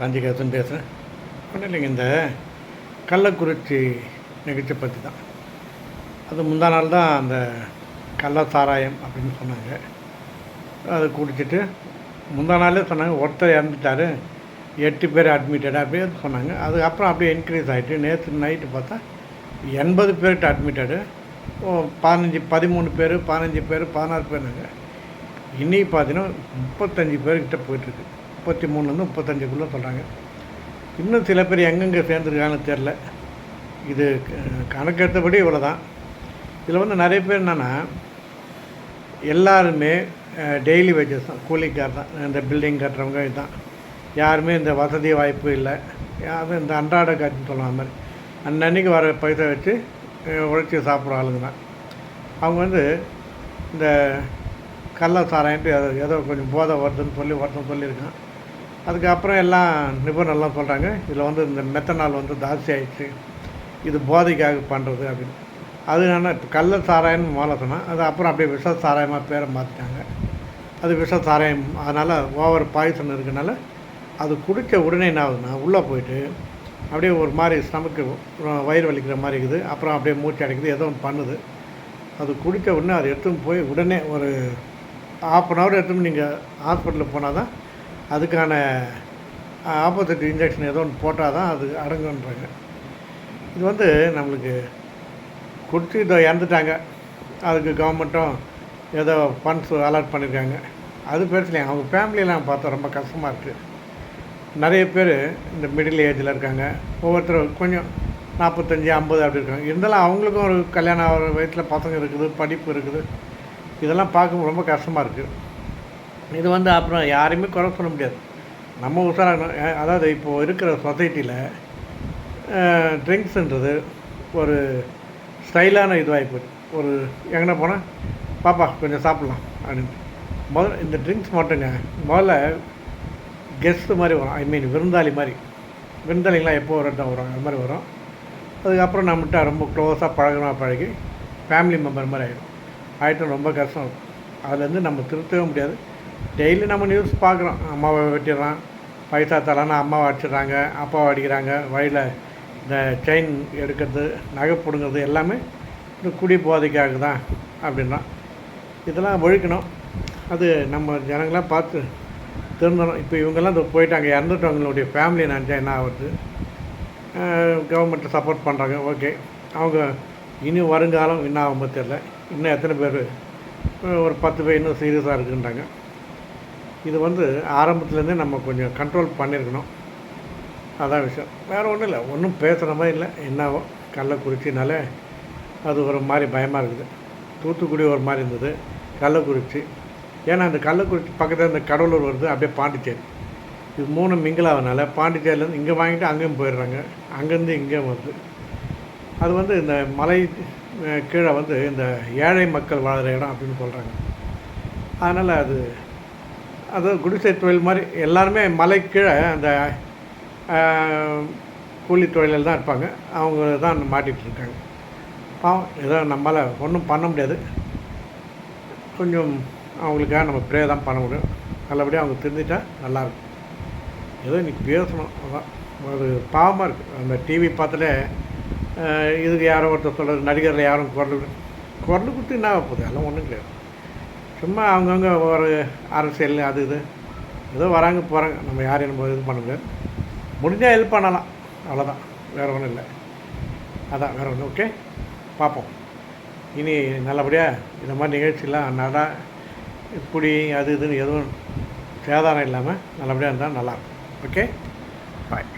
காஞ்சிகாசன் பேசுகிறேன் ஒன்றும் இல்லைங்க இந்த கள்ளக்குறிச்சி நிகழ்ச்சி பற்றி தான். அது முந்தா நாள் தான் அந்த கள்ள சாராயம் அப்படின்னு சொன்னாங்க. அதை குடிச்சிட்டு முந்தா நாளே சொன்னாங்க ஒருத்தர் இறந்துட்டாரு எட்டு பேர் அட்மிட்டடாக அப்படியே சொன்னாங்க. அதுக்கப்புறம் அப்படியே இன்க்ரீஸ் ஆகிட்டு நேற்று நைட்டு பார்த்தா எண்பது பேர்கிட்ட அட்மிட்டடு பதினஞ்சு பதிமூணு பேர் பதினஞ்சு பேர் பதினாறு பேர்னாங்க இன்றைக்கி பார்த்தீங்கன்னா முப்பத்தஞ்சு பேர்கிட்ட போயிட்டுருக்கு முப்பத்தி மூணுலேருந்து முப்பத்தஞ்சுக்குள்ளே சொல்கிறாங்க இன்னும் சில பேர் எங்கெங்கே சேர்ந்துருக்காங்கன்னு தெரில இது க- கணக்கெடுத்தபடி இவ்வளோ தான் இதில் வந்து நிறைய பேர் என்னென்னா எல்லாருமே டெய்லி வேஜஸ் தான். கூலிக்கார் தான். இந்த பில்டிங் கட்டுறவங்க இதுதான். யாருமே இந்த வசதி வாய்ப்பு இல்லை. யாரும் இந்த அன்றாட காட்சின்னு சொல்லுவாங்க மாதிரி. அன்னன்னைக்கு வர பைசா வச்சு உழைச்சி சாப்பிட்ற ஆளுங்க தான். அவங்க வந்து இந்த கள்ள சாராயன்ட்டு ஏதோ ஏதோ கொஞ்சம் போதை வருதுன்னு சொல்லி ஒருத்தன் சொல்லியிருக்கான். அதுக்கப்புறம் எல்லாம் நிபுணர்லாம் சொல்கிறாங்க இதில் வந்து இந்த மெத்தனால் வந்து ஜாஸ்தி ஆயிடுச்சு இது போதைக்காக பண்ணுறது அப்படின்னு. அது என்னன்னா இப்போ கள்ள சாராயம்னு மேலே சொன்னால் அது அப்புறம் அப்படியே விஷ சாராயமாக பேரை மாற்றிட்டாங்க அது விஷ சாராயம் அதனால் ஓவர் பாய்சன் இருக்கனால அது குடித்த உடனே என்ன ஆகுதுன்னா உள்ளே போயிட்டு அப்படியே ஒரு மாதிரி ஸ்டமக்கு வயிறு வலிக்கிற மாதிரி இருக்குது அப்புறம் அப்படியே மூச்சு அடைக்குது ஏதோ ஒன்று பண்ணுது. அது குடித்த உடனே அதை எடுத்துன்னு போய் உடனே ஒரு ஆஃப் அன் ஹவர் எடுத்துன்னு நீங்கள் ஹாஸ்பிட்டலுக்கு போனால் தான் அதுக்கான ஆப்போசிட் இன்ஜெக்ஷன் ஏதோ ஒன்று போட்டால் தான் அது அடங்குன்றாங்க இது வந்து நம்மளுக்கு கொடுத்து இதை இறந்துட்டாங்க. அதுக்கு கவர்மெண்ட்டும் ஏதோ ஃபண்ட்ஸ் அலாட் பண்ணியிருக்காங்க அது பேசலைங்க அவங்க ஃபேமிலியெலாம் பார்த்தா ரொம்ப கஷ்டமாக இருக்குது நிறைய பேர் இந்த மிடில் ஏஜில் இருக்காங்க. ஒவ்வொருத்தர் கொஞ்சம் நாற்பத்தஞ்சி ஐம்பது அப்படி இருக்காங்க. இருந்தாலும் அவங்களுக்கும் ஒரு கல்யாணம் ஆகிற வயசில் பசங்க இருக்குது படிப்பு இருக்குது. இதெல்லாம் பார்க்க ரொம்ப கஷ்டமாக இருக்குது இது வந்து அப்புறம் யாரையுமே குறை சொல்ல முடியாது. நம்ம உஷாராகணும் அதாவது இப்போது இருக்கிற சொசைட்டியில் ட்ரிங்க்ஸுன்றது ஒரு ஸ்டைலான இதுவாகி போச்சு ஒரு எங்கே போனால் பாப்பா கொஞ்சம் சாப்பிட்லாம். அப்படின்னு. முதல்ல இந்த ட்ரிங்க்ஸ் மட்டுங்க முதல்ல கெஸ்ட்டு மாதிரி வரும். ஐ மீன் விருந்தாளி மாதிரி. விருந்தாளிங்களாம் எப்போ வரட்டும் வரும் அது மாதிரி வரும். அதுக்கப்புறம் நம்மகிட்ட ரொம்ப க்ளோஸாக பழகமாக பழகி ஃபேமிலி மெம்பர் மாதிரி ஆகிடும் ஆகிட்டோம் ரொம்ப கஷ்டம். அதுலேருந்து நம்ம திருத்தவே முடியாது. டெய்லி நம்ம நியூஸ் பார்க்குறோம். அம்மாவை வெட்டிடுறான் பைசா தரான்னு அம்மாவை அடிச்சிடுறாங்க அப்பாவை அடிக்கிறாங்க வழியில் இந்த செயின் எடுக்கிறது நகை பிடுங்கிறது எல்லாமே இந்த குடி போதைக்காக தான் அப்படின்னா இதெல்லாம் ஒழிக்கணும். அது நம்ம ஜனங்களாம் பார்த்து திருந்தணும். இப்போ இவங்கெல்லாம் இந்த போயிட்டாங்க இறந்துட்டவங்களுடைய ஃபேமிலி நினச்சா என்ன ஆகுது? கவர்மெண்ட்டை சப்போர்ட் பண்ணுறாங்க ஓகே அவங்க இனி வருங்காலம் என்ன ஆகுமோ தெரில இன்னும் எத்தனை பேர்? ஒரு பத்து பேர் இன்னும் சீரியஸாக இருக்குன்றாங்க. இது வந்து ஆரம்பத்துலேருந்தே நம்ம கொஞ்சம் கண்ட்ரோல் பண்ணியிருக்கணும். அதான் விஷயம். வேறு ஒன்றும் இல்லை. ஒன்றும் பேசுகிற மாதிரி இல்லை. என்னவோ கள்ளக்குறிச்சினாலே அது ஒரு மாதிரி பயமாக இருக்குது. தூத்துக்குடி ஒரு மாதிரி இருந்தது. கள்ளக்குறிச்சி ஏன்னா அந்த கள்ளக்குறிச்சி பக்கத்தில் இந்த கடலூர் வருது. அப்படியே பாண்டிச்சேரி. இது மூணு மிங்கிலாகனால பாண்டிச்சேரியிலேருந்து இங்கே வாங்கிட்டு அங்கேயும் போயிடுறாங்க. அங்கேருந்து இங்கேயும் வருது. அது வந்து இந்த மலை கீழே வந்து இந்த ஏழை மக்கள் வாழ்கிற இடம் அப்படின்னு சொல்கிறாங்க அதனால் அது அது குடிசை தொழில் மாதிரி எல்லாருமே மலை கீழே அந்த கூலி தொழிலில் தான் இருப்பாங்க. அவங்க தான் மாட்டிகிட்டு இருக்காங்க. பாவம் ஏதோ நம்மளால் ஒன்றும் பண்ண முடியாது. கொஞ்சம் அவங்களுக்காக நம்ம ப்ரே தான் பண்ண முடியும். நல்லபடியாக அவங்க தெரிஞ்சிட்டா நல்லாயிருக்கும் ஏதோ இன்றைக்கி பேசணும். அதான். ஒரு பாவமாக இருக்குது அந்த டிவி பார்த்தாலே இதுக்கு யாரோ ஒருத்தர் சொல்கிறது நடிகரில் யாரும் குரல் குரல் கொடுத்து என்ன போகுது? அதெல்லாம் ஒன்றும் கிடையாது. சும்மா அவங்கவுங்க ஒரு அரசியல் அது இது. ஏதோ வராங்க போகிறாங்க நம்ம யாரையும் நம்ம இது பண்ண முடியாது. முடிஞ்சால் ஹெல்ப் பண்ணலாம். அவ்வளோதான் வேறு ஒன்றும் இல்லை. அதான் வேறு ஒன்று ஓகே பார்ப்போம். இனி நல்லபடியாக இந்த மாதிரி நிகழ்ச்சிலாம் நடா இப்படி அது இதுன்னு எதுவும் சேதாரம் இல்லாமல் நல்லபடியாக இருந்தால் நல்லாயிருக்கும் ஓகே பாய்